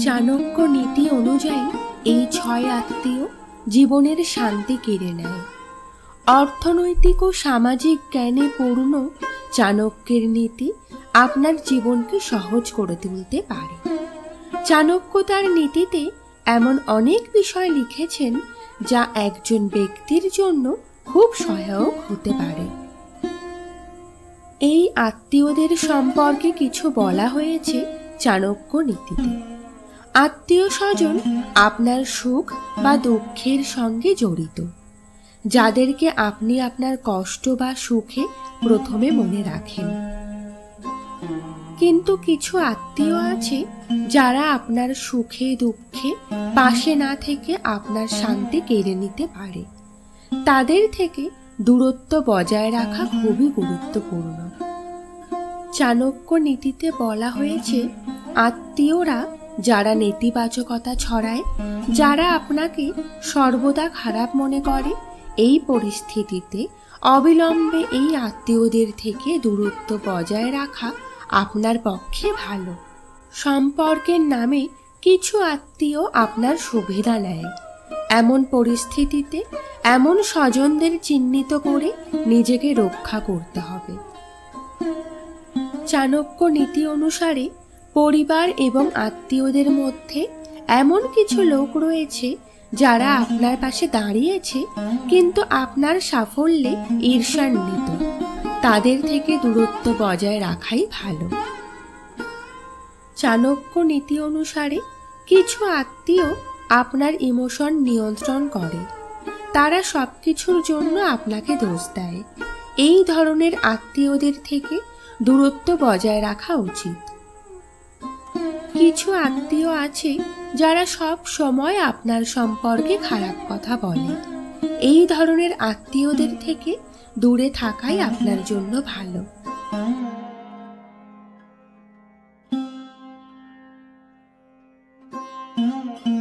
চাণক্য নীতি অনুযায়ী এই ছয় আত্মীয় জীবনের শান্তি কেড়ে নেয়। অর্থনৈতিক ও সামাজিক জ্ঞানে পূর্ণ চাণক্যের নীতি আপনার জীবনকে সহজ করে তুলতে পারে। চাণক্য তার নীতিতে এমন অনেক বিষয় লিখেছেন যা একজন ব্যক্তির জন্য খুব সহায়ক হতে পারে। এই আত্মীয়দের সম্পর্কে কিছু বলা হয়েছে চাণক্য নীতিতে। আত্মীয় স্বজন আপনার সুখ বা দুঃখের সঙ্গে জড়িত। যাদেরকে আপনি আপনার কষ্ট বা সুখে প্রথমে মনে রাখেন। কিন্তু কিছু আত্মীয় আছে যারা আপনার সুখে, দুঃখে পাশে না থেকে আপনার শান্তি কেড়ে নিতে পারে। তাদের থেকে দূরত্ব বজায় রাখা খুবই গুরুত্বপূর্ণ। চাণক্য নীতিতে বলা হয়েছে, আত্মীয়রা যারা নেতিবাচকতা ছড়ায়, যারা আপনাকে সর্বদা খারাপ মনে করে, এই পরিস্থিতিতে অবিলম্বে এই আত্মীয়দের থেকে দূরত্ব বজায় রাখা আপনার পক্ষে ভালো। সম্পর্কের নামে কিছু আত্মীয় আপনার সুবিধা নেয়। এমন পরিস্থিতিতে এমন স্বজনদের চিহ্নিত করে নিজেকে রক্ষা করতে হবে। চাণক্য নীতি অনুসারে পরিবার এবং আত্মীয়দের মধ্যে এমন কিছু লোক রয়েছে যারা আপনার পাশে দাঁড়িয়েছে, কিন্তু আপনার সাফল্যে ঈর্ষান্বিত। তাদের থেকে দূরত্ব বজায় রাখাই ভালো। চাণক্য নীতি অনুসারে কিছু আত্মীয় আপনার ইমোশন নিয়ন্ত্রণ করে। তারা সব কিছুর জন্য আপনাকে দোষ দেয়। এই ধরনের আত্মীয়দের থেকে দূরত্ব বজায় রাখা উচিত। কিছু আত্মীয় আছে যারা সব সময় আপনার সম্পর্কে খারাপ কথা বলে এই ধরনের আত্মীয়দের থেকে দূরে থাকাই আপনার জন্য ভালো Mm-hmm.